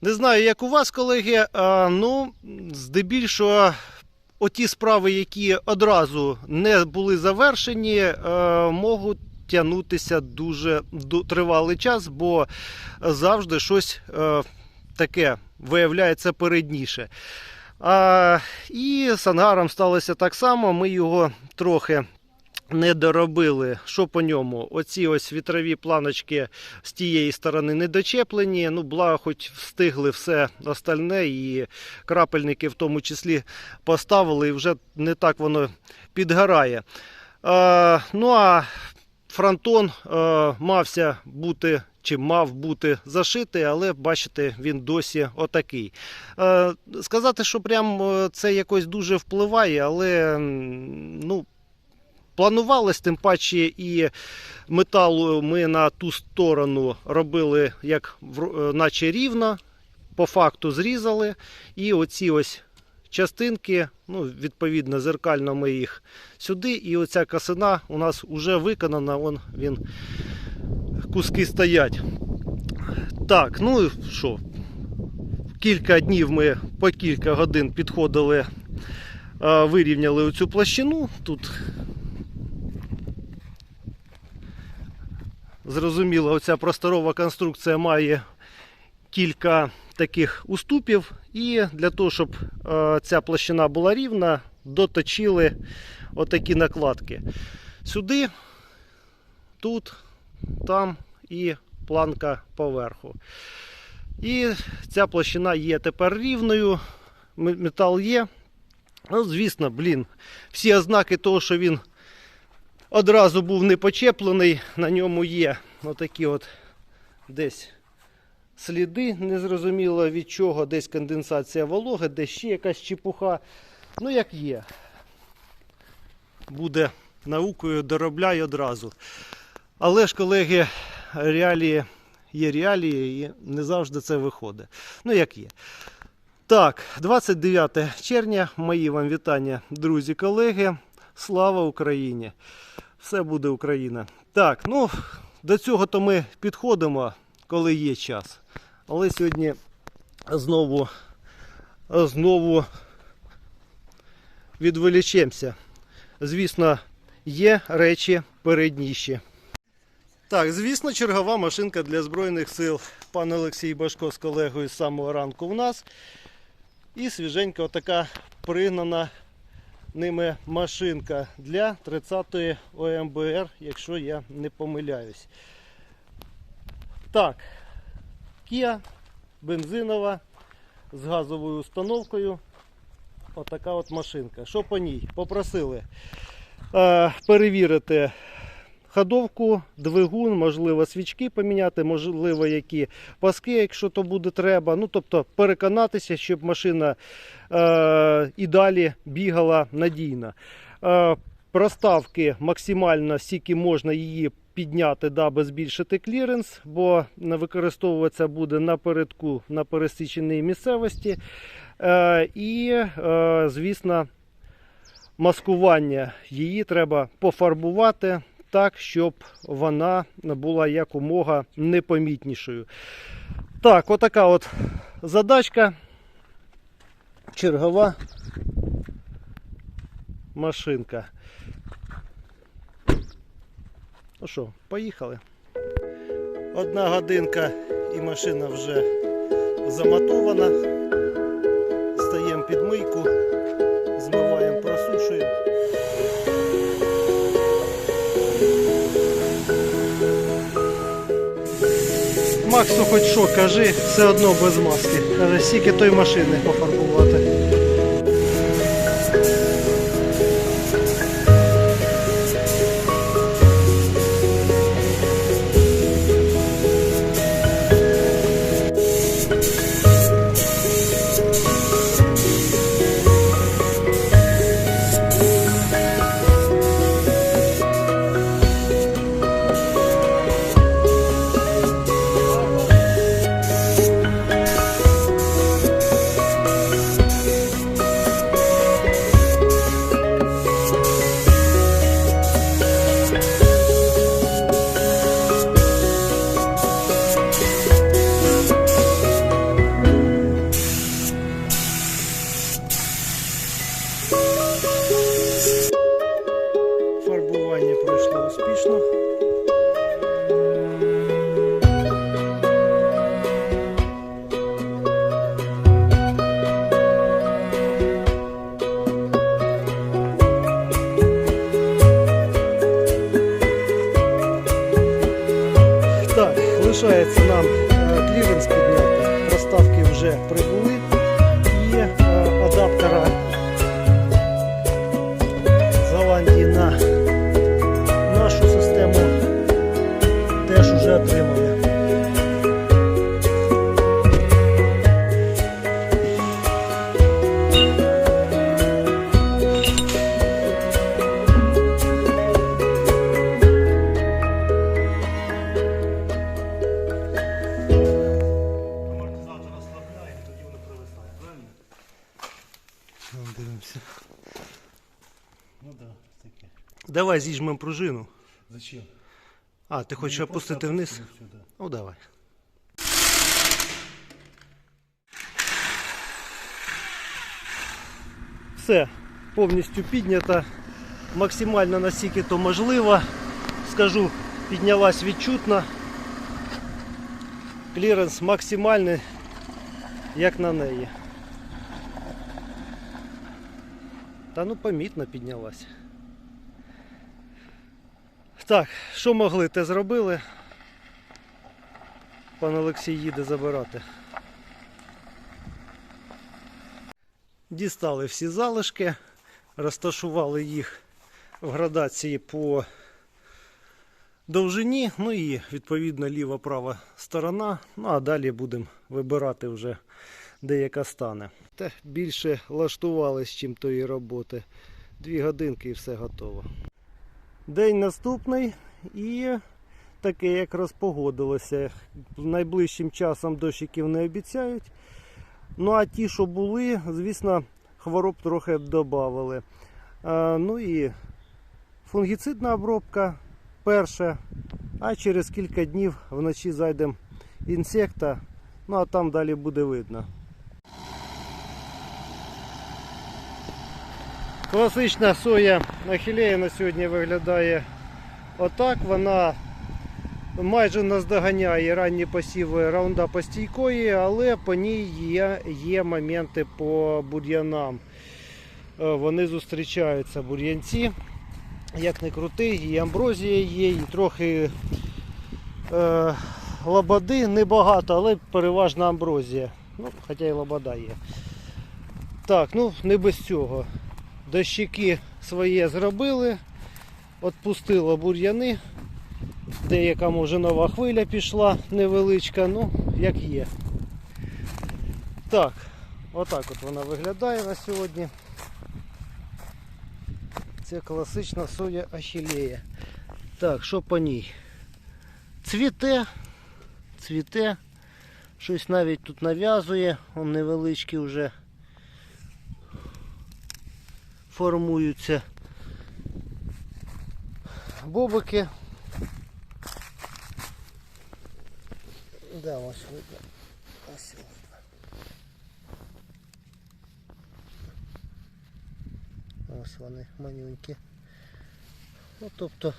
Не знаю, як у вас, колеги. Ну, здебільшого, оті справи, які одразу не були завершені, е, можуть тягнутися дуже тривалий час, бо завжди щось е, таке виявляється передніше. І з ангаром сталося так само. Ми його трохи не доробили. Що по ньому? Оці ось вітрові планочки з тієї сторони не дочеплені. Ну, благо, хоч встигли все остальне, і крапельники в тому числі поставили, і вже не так воно підгорає. Е, ну а фронтон е, мався бути. Чи мав бути зашитий, але бачите, він досі отакий. Сказати, що прям е, це якось дуже впливає, але ну, планувалось, тим паче і металу ми на ту сторону робили як е, наче рівно, по факту зрізали. І оці ось частинки, ну, відповідно, зеркально ми їх сюди. І оця косина у нас вже виконана, вон він, куски стоять. Так, ну що? Кілька днів ми по кілька годин підходили, е, вирівняли оцю площину. Тут Зрозуміло, оця просторова конструкція має кілька таких уступів, і для того, щоб е, ця площина була рівна, доточили отакі накладки. Сюди, тут, там і планка поверху. І ця площина є тепер рівною. Метал є. Ну, звісно, блін, всі ознаки того, що він одразу був не почеплений, на ньому є отакі от десь сліди, незрозуміло від чого, десь конденсація вологи, десь ще якась чепуха. Ну, як є. Буде наукою доробляй одразу. Але ж, колеги, реалії є реалії і не завжди це виходить. Ну, як є. Так, 29 червня. Мої вам вітання, друзі, колеги. Слава Україні! Все буде Україна. Так, ну до цього то ми підходимо, коли є час. Але сьогодні знову, знову відволічемося. Звісно, є речі передніші. Так, звісно, чергова машинка для Збройних сил. Пан Олексій Башко з колегою з самого ранку в нас. І свіженька така пригнана ними машинка для 30-ї ОМБР, якщо я не помиляюсь. Так, Kia бензинова з газовою установкою. Отака от машинка. Що по ній? Попросили е, перевірити ходовку, двигун, можливо, свічки поміняти, можливо, які паски, якщо то буде треба. Ну, тобто переконатися, щоб машина е, і далі бігала надійно. Е, проставки максимально стільки можна її підняти, даби збільшити кліренс, бо використовуватися буде напередку на пересіченій місцевості. Е, і, е, звісно, маскування її треба пофарбувати так, щоб вона була якомога непомітнішою. Так, отака от задачка. Чергова машинка. Ну що, поїхали. Одна годинка і машина вже замотована. Стаємо під мийку, Максу хоч що, кажи, все одно без маски. Каже, стільки той машини Залишається нам е, кліренс підняти. Проставки вже прибули. Давай зіжмемо пружину. Зачем? А, ти хочеш Ну, опустити вниз? Ну давай. Все, повністю піднята. Максимально настільки то можливо. Скажу, піднялась відчутно. Кліренс максимальний, як на неї. Та ну помітно піднялась. Так, що могли, те зробили. Пан Олексій їде забирати. Дістали всі залишки, розташували їх в градації по довжині, ну і відповідно ліва-права сторона. Ну а далі будемо вибирати вже де яка стане. Та більше лаштувались, чим тої роботи. Дві годинки і все готово. День наступний і таке, як розпогодилося. Найближчим часом дощиків не обіцяють. Ну а ті, що були, звісно, хвороб трохи додавали. Ну і фунгіцидна обробка перша, а через кілька днів вночі зайдемо інсекта, ну а там далі буде видно. Класична соя ахілея на сьогодні виглядає отак. Вона майже наздоганяє ранні посіви раунда постійкої, але по ній є, є моменти по бур'янам. Е, Вони зустрічаються бур'янці. Як не крути, і амброзія є, і трохи е, лободи небагато, але переважно амброзія. Ну, Хоча і лобода є. Так, ну не без цього. Дощики своє зробили, відпустило бур'яни. Деяка може нова хвиля пішла невеличка, ну як є. Так, отак от вона виглядає на сьогодні. Це класична соя ахілея. Так, що по ній? Цвіте, цвіте, щось навіть тут нав'язує, он невеличкі вже формуються бобики. Да, ось видно. Ось видно. Ось вони манюнькі. Ну, тобто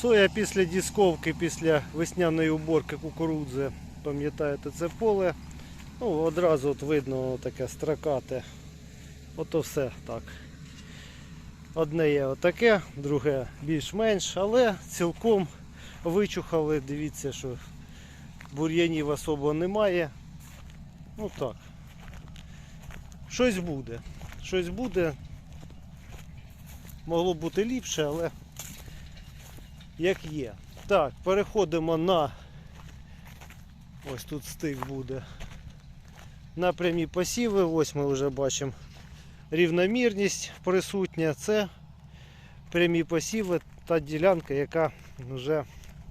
соя після дісковки, після весняної уборки кукурудзи, пам'ятаєте, це поле. Ну, одразу от видно таке строкате. Ото все так. Одне є отаке, друге більш-менш, але цілком вичухали. Дивіться, що бур'янів особо немає. Ну так. Щось буде. Щось буде. Могло бути ліпше, але як є. Так, переходимо на ось тут стик буде. На прямі посіви. Ось ми вже бачимо рівномірність присутня. Це прямі посіви та ділянка, яка вже,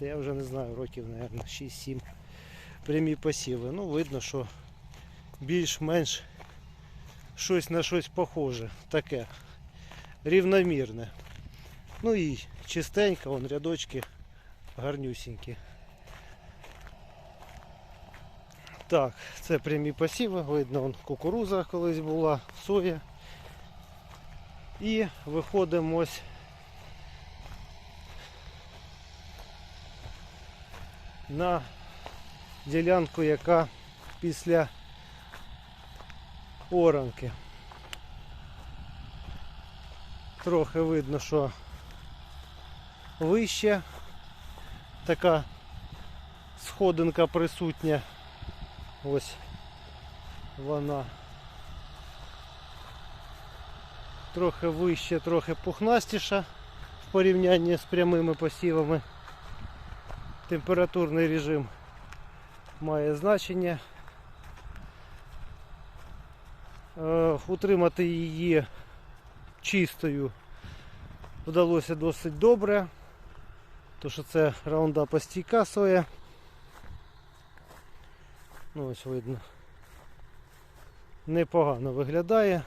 я вже не знаю, років, мабуть, 6-7 прямі посіви. Ну, видно, що більш-менш щось на щось похоже. Таке рівномірне. Ну і чистенько, вон рядочки гарнюсінькі. Так, це прямі посіви, видно, вон кукуруза колись була, соя. І виходимо ось на ділянку, яка після оранки. Трохи видно, що вище така сходинка присутня. Ось вона. Трохи вище, трохи пухнастіша в порівнянні з прямими посівами. Температурний режим має значення. Е, Утримати її чистою вдалося досить добре. То що це раундапа стійка соя. Ну ось видно. Непогано виглядає.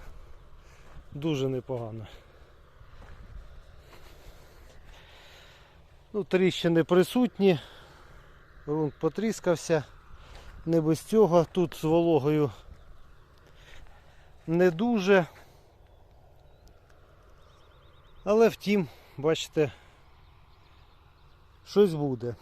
Дуже непогано. Ну, тріщини присутні. Грунт потріскався. Не без цього. Тут з вологою не дуже. Але втім, бачите, щось буде.